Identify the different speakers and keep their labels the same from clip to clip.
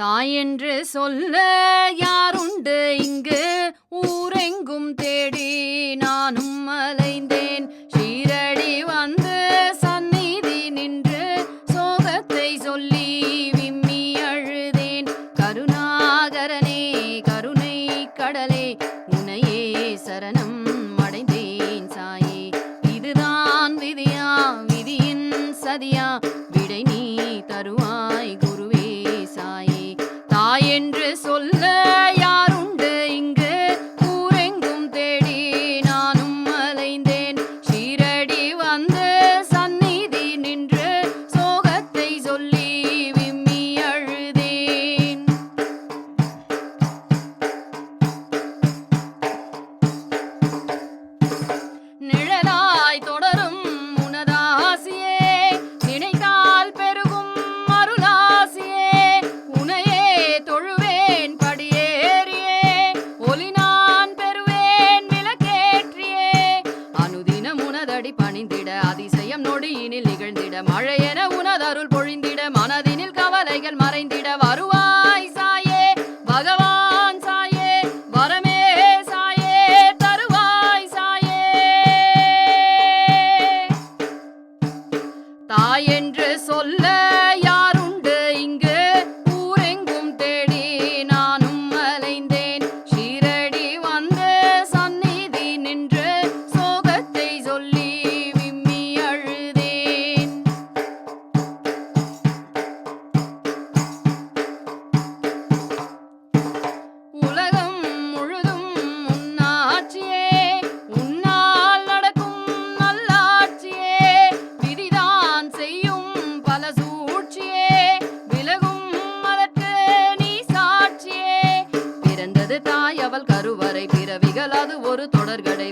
Speaker 1: தாயென்று சொல்ல யாருண்டு? இங்கு ஊரெங்கும் தேடி நானும் அலைந்தேன். ஷீரடி வந்து சந்நிதி நின்று சோகத்தை சொல்லி விம்மி அழுதேன். கருணாகரனே கருணை கடலே உனையே சரணம் மொழியினில் நிகழ்ந்திட மழையென உனதருள் பொழிந்திட மனதினில் கவலைகள் மறைந்திட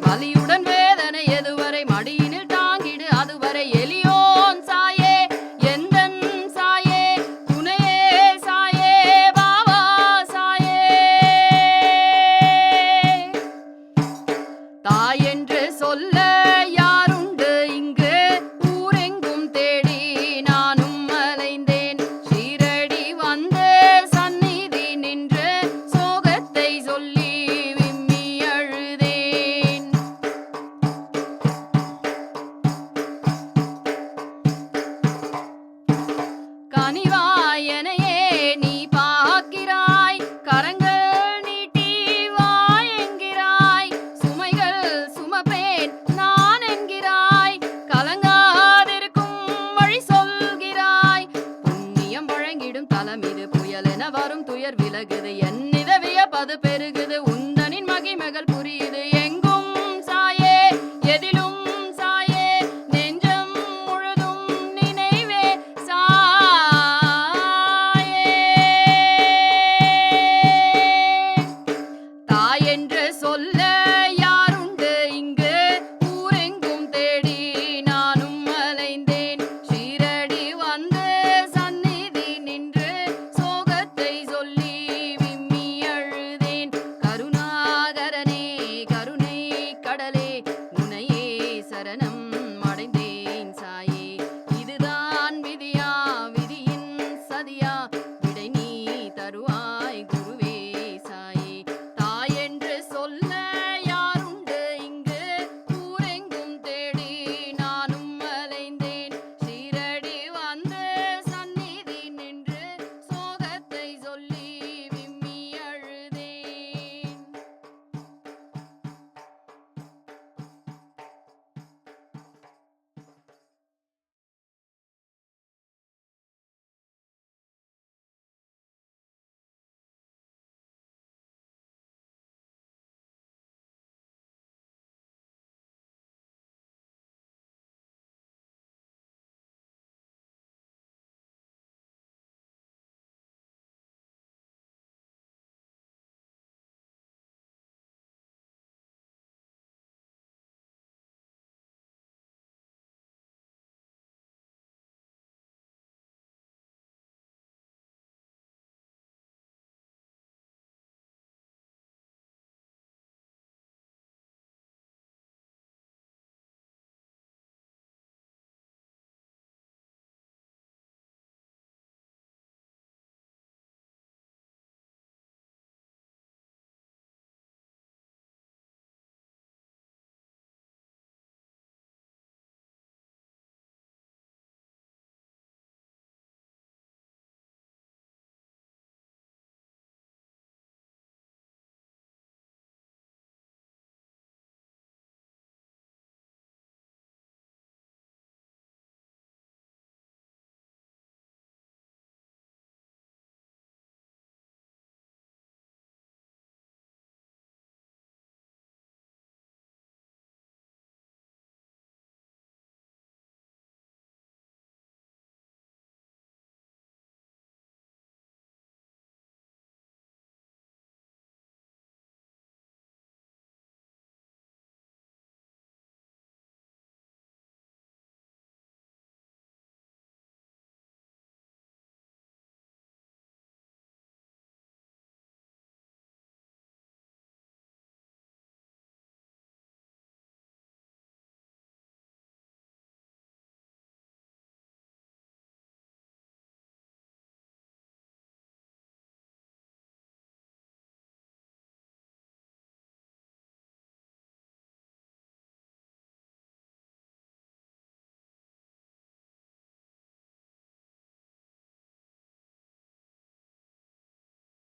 Speaker 1: Bollywood. உயர் விலகுது என் நிதவிய பது பெருகுது உன்